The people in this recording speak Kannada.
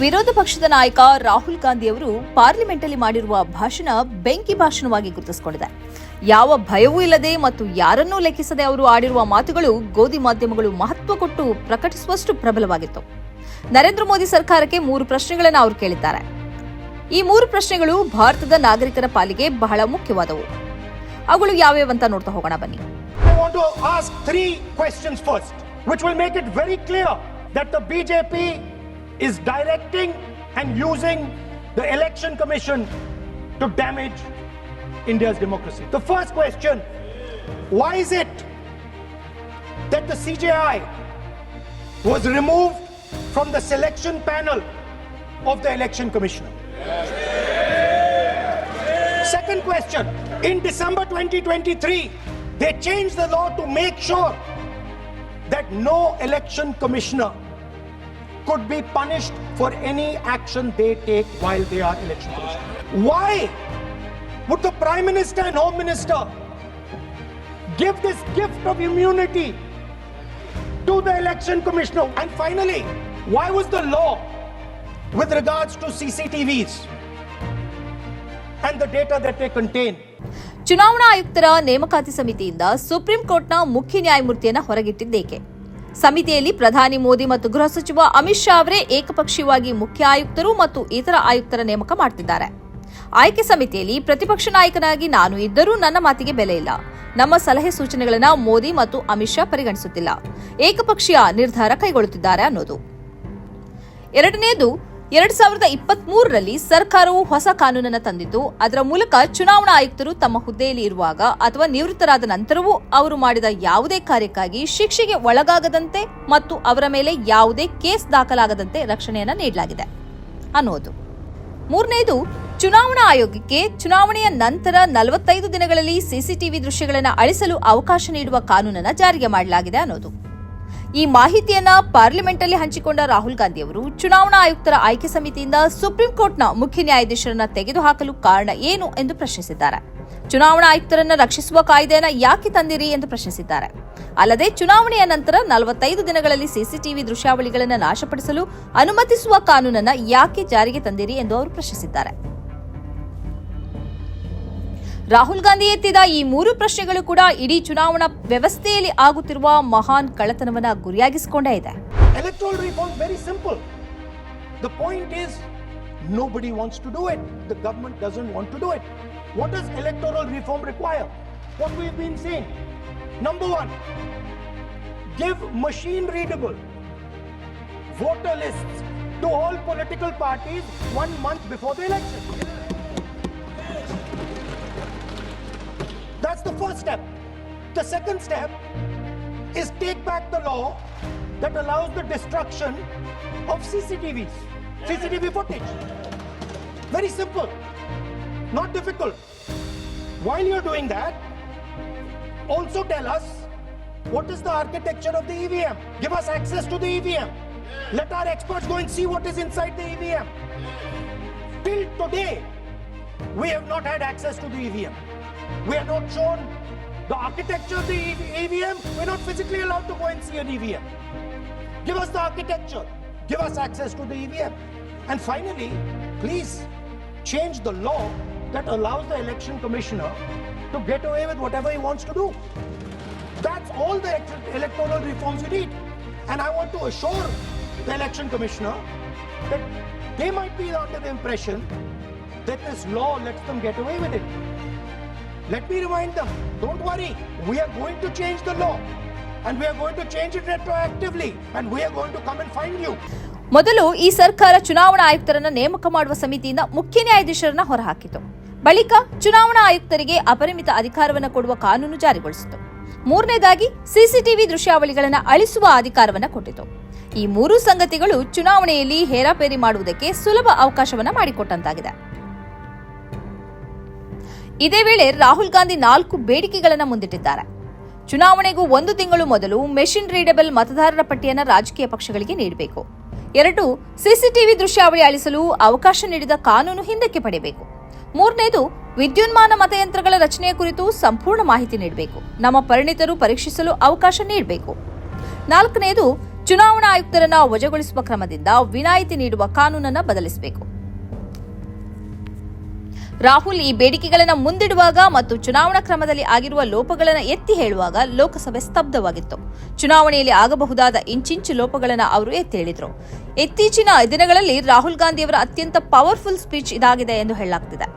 ವಿರೋಧ ಪಕ್ಷದ ನಾಯಕ ರಾಹುಲ್ ಗಾಂಧಿ ಅವರು ಪಾರ್ಲಿಮೆಂಟಲ್ಲಿ ಮಾಡಿರುವ ಭಾಷಣ ಬೆಂಕಿ ಭಾಷಣವಾಗಿ ಗುರುತಿಸಿಕೊಂಡಿದೆ. ಯಾವ ಭಯವೂ ಇಲ್ಲದೆ ಮತ್ತು ಯಾರನ್ನೂ ಲೆಕ್ಕಿಸದೆ ಅವರು ಆಡಿರುವ ಮಾತುಗಳು ಗೋಧಿ ಮಾಧ್ಯಮಗಳು ಮಹತ್ವ ಕೊಟ್ಟು ಪ್ರಕಟಿಸುವಷ್ಟು ಪ್ರಬಲವಾಗಿತ್ತು. ನರೇಂದ್ರ ಮೋದಿ ಸರ್ಕಾರಕ್ಕೆ ಮೂರು ಪ್ರಶ್ನೆಗಳನ್ನು ಅವರು ಕೇಳಿದ್ದಾರೆ. ಈ ಮೂರು ಪ್ರಶ್ನೆಗಳು ಭಾರತದ ನಾಗರಿಕರ ಪಾಲಿಗೆ ಬಹಳ ಮುಖ್ಯವಾದವು. ಅವುಗಳು ಯಾವ್ಯಾವಂತ ನೋಡ್ತಾ ಹೋಗೋಣ ಬನ್ನಿ. I want to ask three questions first, which will make it very clear that the BJP is directing and using the election commission to damage India's democracy. The first question why is it that the CJI was removed from the selection panel of the election commissioner? Second question In December 2023, they changed the law to make sure that no election commissioner could be punished for any action they take while they are election commissioner. Why would the Prime Minister and Home Minister give this gift of immunity to the election commissioner? And finally, why was the law with regards to CCTVs and the data that they contain ಚುನಾವಣಾ ಆಯುಕ್ತರ ನೇಮಕಾತಿ ಸಮಿತಿಯಿಂದ ಸುಪ್ರೀಂ ಕೋರ್ಟ್ನ ಮುಖ್ಯ ನ್ಯಾಯಮೂರ್ತಿಯನ್ನು ಹೊರಗಿಟ್ಟಿದ್ದೇಕೆ ಸಮಿತಿಯಲ್ಲಿ ಪ್ರಧಾನಿ ಮೋದಿ ಮತ್ತು ಗೃಹ ಸಚಿವ ಅಮಿತ್ ಶಾ ಅವರೇ ಏಕಪಕ್ಷೀಯವಾಗಿ ಮುಖ್ಯ ಆಯುಕ್ತರು ಮತ್ತು ಇತರ ಆಯುಕ್ತರ ನೇಮಕ ಮಾಡ್ತಿದ್ದಾರೆ. ಆಯ್ಕೆ ಸಮಿತಿಯಲ್ಲಿ ಪ್ರತಿಪಕ್ಷ ನಾಯಕನಾಗಿ ನಾನು ಇದ್ದರೂ ನನ್ನ ಮಾತಿಗೆ ಬೆಲೆ ಇಲ್ಲ. ನಮ್ಮ ಸಲಹೆ ಸೂಚನೆಗಳನ್ನು ಮೋದಿ ಮತ್ತು ಅಮಿತ್ ಶಾ ಪರಿಗಣಿಸುತ್ತಿಲ್ಲ. ಏಕಪಕ್ಷೀಯ ನಿರ್ಧಾರ ಕೈಗೊಳ್ಳುತ್ತಿದ್ದಾರೆ ಅನ್ನೋದು. ಎರಡನೆಯದು ಎರಡ್ ಸಾವಿರದ ಇಪ್ಪತ್ತ್ ಮೂರರಲ್ಲಿ ಸರ್ಕಾರವು ಹೊಸ ಕಾನೂನನ್ನು ತಂದಿದ್ದು, ಅದರ ಮೂಲಕ ಚುನಾವಣಾ ಆಯುಕ್ತರು ತಮ್ಮ ಹುದ್ದೆಯಲ್ಲಿ ಇರುವಾಗ ಅಥವಾ ನಿವೃತ್ತರಾದ ನಂತರವೂ ಅವರು ಮಾಡಿದ ಯಾವುದೇ ಕಾರ್ಯಕ್ಕಾಗಿ ಶಿಕ್ಷೆಗೆ ಒಳಗಾಗದಂತೆ ಮತ್ತು ಅವರ ಮೇಲೆ ಯಾವುದೇ ಕೇಸ್ ದಾಖಲಾಗದಂತೆ ರಕ್ಷಣೆಯನ್ನು ನೀಡಲಾಗಿದೆ. ಅನ್ನೋದು. ಮೂರನೆಯದು ಚುನಾವಣಾ ಆಯೋಗಕ್ಕೆ ಚುನಾವಣೆಯ ನಂತರ ನಲವತ್ತೈದು ದಿನಗಳಲ್ಲಿ ಸಿಸಿಟಿವಿ ದೃಶ್ಯಗಳನ್ನು ಅಳಿಸಲು ಅವಕಾಶ ನೀಡುವ ಕಾನೂನನ್ನು ಜಾರಿಗೆ ಮಾಡಲಾಗಿದೆ ಅನ್ನೋದು. ಈ ಮಾಹಿತಿಯನ್ನ ಪಾರ್ಲಿಮೆಂಟಲ್ಲಿ ಹಂಚಿಕೊಂಡ ರಾಹುಲ್ ಗಾಂಧಿ ಅವರು ಚುನಾವಣಾ ಆಯುಕ್ತರ ಆಯ್ಕೆ ಸಮಿತಿಯಿಂದ ಸುಪ್ರೀಂ ಕೋರ್ಟ್ನ ಮುಖ್ಯ ನ್ಯಾಯಾಧೀಶರನ್ನ ತೆಗೆದುಹಾಕಲು ಕಾರಣ ಏನು ಎಂದು ಪ್ರಶ್ನಿಸಿದ್ದಾರೆ. ಚುನಾವಣಾ ಆಯುಕ್ತರನ್ನ ರಕ್ಷಿಸುವ ಕಾಯ್ದೆಯನ್ನ ಯಾಕೆ ತಂದಿರಿ ಎಂದು ಪ್ರಶ್ನಿಸಿದ್ದಾರೆ. ಅಲ್ಲದೆ ಚುನಾವಣೆಯ ನಂತರ ನಲವತ್ತೈದು ದಿನಗಳಲ್ಲಿ ಸಿಸಿಟಿವಿ ದೃಶ್ಯಾವಳಿಗಳನ್ನು ನಾಶಪಡಿಸಲು ಅನುಮತಿಸುವ ಕಾನೂನನ್ನ ಯಾಕೆ ಜಾರಿಗೆ ತಂದಿರಿ ಎಂದು ಅವರು ಪ್ರಶ್ನಿಸಿದ್ದಾರೆ. ರಾಹುಲ್ ಗಾಂಧಿ ಎತ್ತಿದ ಈ ಮೂರು ಪ್ರಶ್ನೆಗಳು ಕೂಡ ಇಡೀ ಚುನಾವಣಾ ವ್ಯವಸ್ಥೆಯಲ್ಲಿ ಆಗುತ್ತಿರುವ ಮಹಾನ್ ಕಳತನವನ್ನ ಗುರಿಯಾಗಿಸಿಕೊಂಡೇ ಇದೆ reform very simple the point is, nobody wants to do it. The government doesn't want to do it. What does electoral reform require? What we've been saying. Number one, give machine readable voter lists to all political parties one month before the election. That's the first step. The second step is take back the law that allows the destruction of CCTVs, CCTV footage. Very simple, not difficult. While you're doing that, also tell us what is the architecture of the EVM. Give us access to the EVM. Let our experts go and see what is inside the EVM. Till today, we have not had access to the EVM. We are not shown the architecture of the EVM. We're not physically allowed to go and see an EVM. Give us the architecture. Give us access to the EVM. And finally, please change the law that allows the election commissioner to get away with whatever he wants to do. That's all the electoral reforms we need. And I want to assure the election commissioner that they might be under the impression that this law lets them get away with it. Let me remind them don't worry, we are going to change the law. And we are going to change it retroactively. And we are going to come and find you. ಮೊದಲು ಈ ಸರ್ಕಾರ ಚುನಾವಣಾ ಆಯುಕ್ತರನ್ನ ನೇಮಕ ಮಾಡುವ ಸಮಿತಿಯಿಂದ ಮುಖ್ಯ ನ್ಯಾಯಾಧೀಶರನ್ನ ಹೊರಹಾಕಿತು ಬಳಿಕ ಚುನಾವಣಾ ಆಯುಕ್ತರಿಗೆ ಅಪರಿಮಿತ ಅಧಿಕಾರವನ್ನು ಕೊಡುವ ಕಾನೂನು ಜಾರಿಗೊಳಿಸಿತು ಮೂರನೇದಾಗಿ ಸಿಸಿಟಿವಿ ದೃಶ್ಯಾವಳಿಗಳನ್ನು ಅಳಿಸುವ ಅಧಿಕಾರವನ್ನು ಕೊಟ್ಟಿತು ಈ ಮೂರು ಸಂಗತಿಗಳು ಚುನಾವಣೆಯಲ್ಲಿ ಹೇರಾಪೇರಿ ಮಾಡುವುದಕ್ಕೆ ಸುಲಭ ಅವಕಾಶವನ್ನ ಮಾಡಿಕೊಟ್ಟಂತಾಗಿದೆ ಇದೇ ವೇಳೆ ರಾಹುಲ್ ಗಾಂಧಿ ನಾಲ್ಕು ಬೇಡಿಕೆಗಳನ್ನು ಮುಂದಿಟ್ಟಿದ್ದಾರೆ. ಚುನಾವಣೆಗೂ ಒಂದು ತಿಂಗಳು ಮೊದಲು ಮೆಷಿನ್ ರೀಡಬಲ್ ಮತದಾರರ ಪಟ್ಟಿಯನ್ನು ರಾಜಕೀಯ ಪಕ್ಷಗಳಿಗೆ ನೀಡಬೇಕು. ಎರಡು, ಸಿಸಿಟಿವಿ ದೃಶ್ಯಾವಳಿ ಅಳಿಸಲು ಅವಕಾಶ ನೀಡಿದ ಕಾನೂನು ಹಿಂದಕ್ಕೆ ಪಡೆಯಬೇಕು. ಮೂರನೇದು, ವಿದ್ಯುನ್ಮಾನ ಮತಯಂತ್ರಗಳ ರಚನೆಯ ಕುರಿತು ಸಂಪೂರ್ಣ ಮಾಹಿತಿ ನೀಡಬೇಕು. ನಮ್ಮ ಪರಿಣಿತರು ಪರೀಕ್ಷಿಸಲು ಅವಕಾಶ ನೀಡಬೇಕು. ನಾಲ್ಕನೆಯದು ಚುನಾವಣಾ ಆಯುಕ್ತರನ್ನ ವಜಾಗೊಳಿಸುವ ಕ್ರಮದಿಂದ ವಿನಾಯಿತಿ ನೀಡುವ ಕಾನೂನನ್ನು ಬದಲಿಸಬೇಕು. ರಾಹುಲ್ ಈ ಬೇಡಿಕೆಗಳನ್ನು ಮುಂದಿಡುವಾಗ ಮತ್ತು ಚುನಾವಣಾ ಕ್ರಮದಲ್ಲಿ ಆಗಿರುವ ಲೋಪಗಳನ್ನು ಎತ್ತಿ ಹೇಳುವಾಗ ಲೋಕಸಭೆ ಸ್ತಬ್ಧವಾಗಿತ್ತು. ಚುನಾವಣೆಯಲ್ಲಿ ಆಗಬಹುದಾದ ಇಂಚಿಂಚು ಲೋಪಗಳನ್ನು ಅವರು ಎತ್ತಿ ಹೇಳಿದರು. ಇತ್ತೀಚಿನ ದಿನಗಳಲ್ಲಿ ರಾಹುಲ್ ಗಾಂಧಿಯವರ ಅತ್ಯಂತ ಪವರ್ಫುಲ್ ಸ್ಪೀಚ್ ಇದಾಗಿದೆ ಎಂದು ಹೇಳಲಾಗ್ತಿದೆ.